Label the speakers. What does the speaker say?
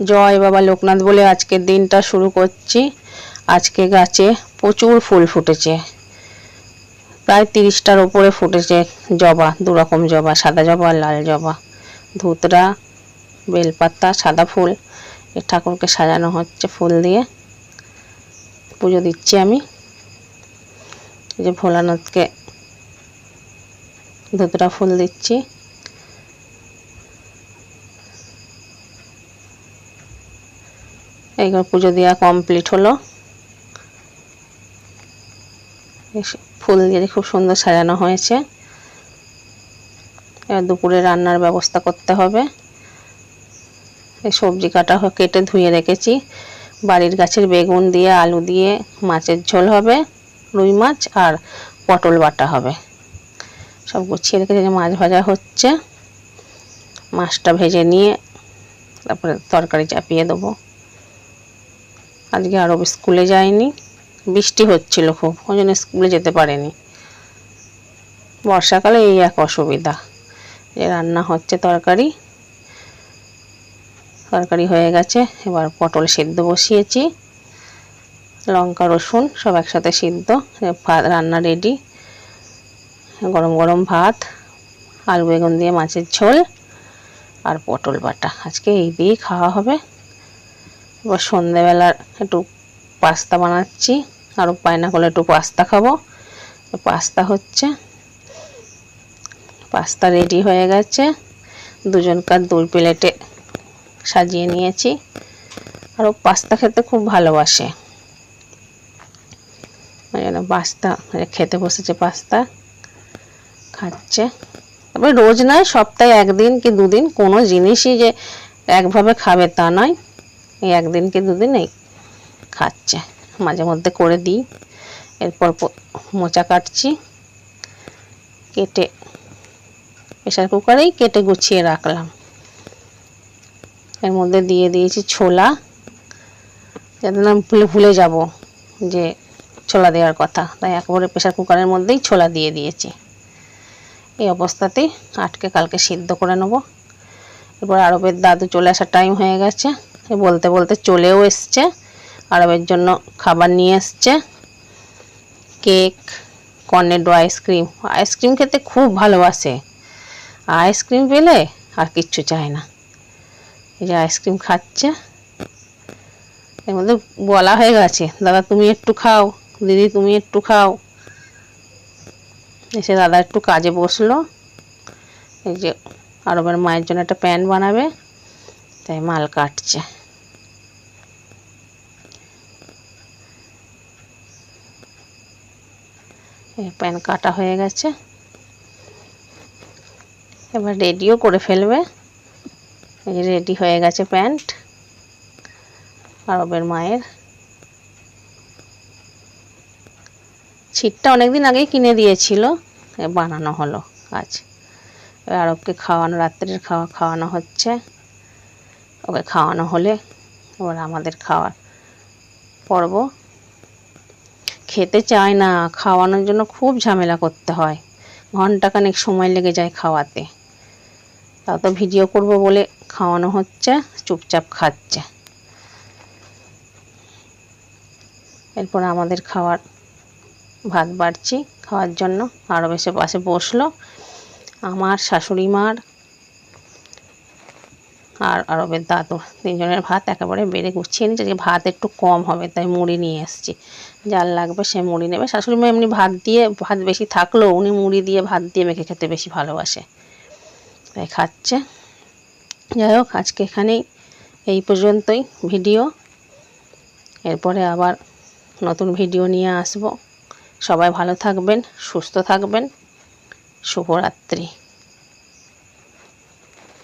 Speaker 1: জয় বাবা লোকনাথ বলে আজকের দিনটা শুরু করছি। আজকে গাছে প্রচুর ফুল ফুটেছে। প্রায় তিরিশটার ওপরে ফুটেছে জবা দু রকম জবা, সাদা জবা আর লাল জবা, ধুতরা, বেলপাতা, সাদা ফুল। এ ঠাকুরকে সাজানো হচ্ছে ফুল দিয়ে। পুজো দিচ্ছি আমি। যে ভোলানাথকে ধুতরা ফুল দিচ্ছি। এইবার পুজো দেওয়া কমপ্লিট হলো। ফুল দিয়ে খুব সুন্দর সাজানো হয়েছে। এবার দুপুরে রান্নার ব্যবস্থা করতে হবে। এই সবজি কাটা কেটে ধুয়ে রেখেছি। বাড়ির গাছের বেগুন দিয়ে, আলু দিয়ে মাছের ঝোল হবে, রুই মাছ আর পটল বাটা হবে। সব গুছিয়ে রেখেছি যে মাছ ভাজা হচ্ছে। মাছটা ভেজে নিয়ে তারপরে তরকারি চাপিয়ে দেবো। আজকে আরও স্কুলে যায়নি। বৃষ্টি হচ্ছিল খুব, ওই জন্য স্কুলে যেতে পারেনি। বর্ষাকালে এই এক অসুবিধা, যে রান্না হচ্ছে তরকারি। তরকারি হয়ে গেছে, এবার পটল সেদ্ধ বসিয়েছি। লঙ্কা, রসুন সব একসাথে সিদ্ধ ভাত, রান্না রেডি গরম গরম ভাত, আলু, বেগুন দিয়ে মাছের ঝোল আর পটল বাটা। আজকে এই দিয়েই খাওয়া হবে। এবার সন্ধেবেলার একটু পাস্তা বানাচ্ছি আরও পায়না একটু পাস্তা খাব। পাস্তা হচ্ছে, পাস্তা রেডি হয়ে গেছে। দুজনকার দুই প্লেটে সাজিয়ে নিয়েছি। আরও পাস্তা খেতে খুব ভালোবাসে। জন্য পাস্তা খেতে বসেছে পাস্তা, খাচ্ছে। তবে রোজ নয়, সপ্তাহে একদিন কি দুদিন কোনো জিনিসই যে একভাবে খাবে তা নয়। এই একদিন কি দুদিন এই খাচ্ছে। মাঝে মধ্যে করে দিই। এরপর মোচা কাটছি। কেটে প্রেশার কুকারেই কেটে গুছিয়ে রাখলাম। এর মধ্যে দিয়ে দিয়েছি ছোলা। যাতে না ভুলে ভুলে যাব যে ছোলা দেওয়ার কথা। তাই একেবারে প্রেশার কুকারের মধ্যেই ছোলা দিয়ে দিয়েছি। এই অবস্থাতেই আটকে কালকে সিদ্ধ করে নেব। এবার আরবের দাদু চলে আসার টাইম হয়ে গেছে। বলতে বলতে চলেও এসছে। আরবের জন্য খাবার নিয়ে এসছে কেক কর্নেডো আইসক্রিম। আইসক্রিম খেতে খুব ভালোবাসে। আইসক্রিম পেলে আর কিচ্ছু চায় না। এই যে আইসক্রিম খাচ্ছে। এর মধ্যে বলা হয়ে গেছে, দাদা, তুমি একটু খাও। দিদি, তুমি একটু খাও। এসে দাদা একটু কাজে বসল। এই যে আরবের মায়ের জন্য একটা প্যান্ট বানাবে। তাই মাল কাটছে। প্যান কাটা হয়ে গেছে। এবার রেডিও করে ফেলবে। এই রেডি হয়ে গেছে প্যান্ট। আরবের মায়ের। ছিটটা অনেকদিন আগেই কিনে দিয়েছিল। বানানো হলো আজ। এবার আরবকে খাওয়ানো, রাত্রের খাওয়া, খাওয়ানো হচ্ছে। ওকে খাওয়ানো হলে এবার আমাদের খাওয়ার পর্ব খেতে চায় না। খাওয়ানোর জন্য খুব ঝামেলা করতে হয়। ঘন্টাখানেক সময় লেগে যায় খাওয়াতে। তাও তো ভিডিও করব বলে খাওয়ানো হচ্ছে, চুপচাপ খাচ্ছে। এরপর আমাদের খাওয়ার ভাত বাড়ছি। খাওয়ার জন্য আরও বেশি পাশে বসল। আমার শাশুড়ি মার আর আরবের দাদু তিনজনের ভাত একেবারে বেড়ে গুছিয়ে নিচ্ছে যে ভাত একটু কম হবে, তাই মুড়ি নিয়ে এসেছি। যার লাগবে সে মুড়ি নেবে। শাশুড়ি মা এমনি ভাত দিয়ে, ভাত বেশি থাকলেও উনি মুড়ি দিয়ে, ভাত দিয়ে মেখে খেতে বেশি ভালোবাসে। তাই খাচ্ছে। যাই হোক, আজকে এখানেই এই পর্যন্তই ভিডিও। এরপরে আবার নতুন ভিডিও নিয়ে আসব। সবাই ভালো থাকবেন, সুস্থ থাকবেন। শুভরাত্রি।